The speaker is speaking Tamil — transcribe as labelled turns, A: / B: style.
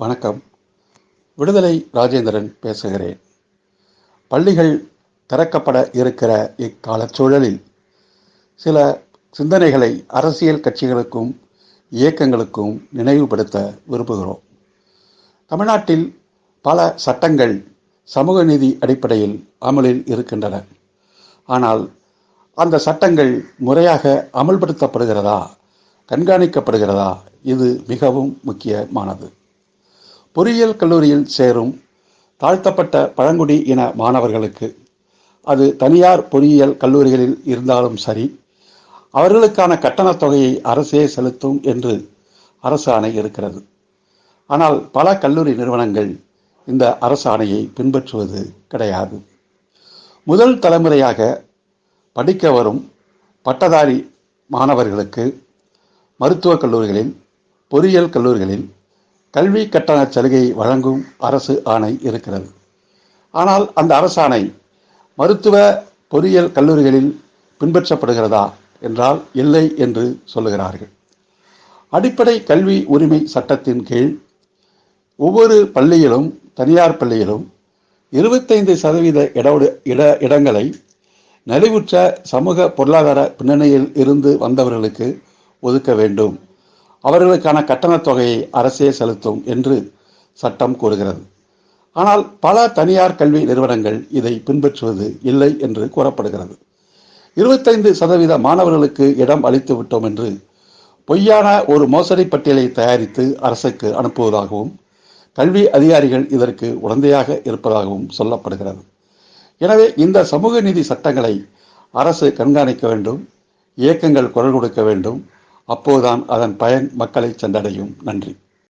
A: வணக்கம். விடுதலை ராஜேந்திரன் பேசுகிறேன். பள்ளிகள் திறக்கப்பட இருக்கிற இக்காலச் சூழலில் சில சிந்தனைகளை அரசியல் கட்சிகளுக்கும் இயக்கங்களுக்கும் நினைவுபடுத்த விரும்புகிறோம். தமிழ்நாட்டில் பல சட்டங்கள் சமூக நீதி அடிப்படையில் அமலில் இருக்கின்றன. ஆனால் அந்த சட்டங்கள் முறையாக அமல்படுத்தப்படுகிறதா கண்காணிக்கப்படுகிறதா இது மிகவும் முக்கியமானது. பொறியியல் கல்லூரியில் சேரும் தாழ்த்தப்பட்ட பழங்குடி இன மாணவர்களுக்கு அது தனியார் பொறியியல் கல்லூரிகளில் இருந்தாலும் சரி அவர்களுக்கான கட்டணத் தொகையை அரசே செலுத்தும் என்று அரசு ஆணை இருக்கிறது ஆனால் பல கல்லூரி நிறுவனங்கள் இந்த அரசு ஆணையை பின்பற்றுவது கிடையாது. முதல் தலைமுறையாக படிக்க வரும் பட்டதாரி மாணவர்களுக்கு மருத்துவக் கல்லூரிகளில் பொறியியல் கல்லூரிகளில் கல்வி கட்டண சலுகை வழங்கும் அரசு ஆணை இருக்கிறது. ஆனால் அந்த அரசாணை மருத்துவ பொறியியல் கல்லூரிகளில் பின்பற்றப்படுகிறதா என்றால் இல்லை என்று சொல்லுகிறார்கள். அடிப்படை கல்வி உரிமை சட்டத்தின் கீழ் ஒவ்வொரு பள்ளியிலும் தனியார் பள்ளியிலும் இருபத்தைந்து சதவீத இட இட இடங்களை நலிவுற்ற சமூக பொருளாதார பின்னணியில் இருந்து வந்தவர்களுக்கு ஒதுக்க வேண்டும். அவர்களுக்கான கட்டணத் தொகையை அரசே செலுத்தும் என்று சட்டம் கூறுகிறது. ஆனால் பல தனியார் கல்வி நிறுவனங்கள் இதை பின்பற்றுவது இல்லை என்று கூறப்படுகிறது. இருபத்தைந்து சதவீத மாணவர்களுக்கு இடம் அளித்து விட்டோம் என்று பொய்யான ஒரு மோசடி பட்டியலை தயாரித்து அரசுக்கு அனுப்புவதாகவும் கல்வி அதிகாரிகள் இதற்கு உடந்தையாக இருப்பதாகவும் சொல்லப்படுகிறது. எனவே இந்த சமூக நீதி சட்டங்களை அரசு கண்காணிக்க வேண்டும் இயக்கங்கள் குரல் கொடுக்க வேண்டும் அப்போதுதான் அதன் பயன் மக்களை சென்றடையும் நன்றி.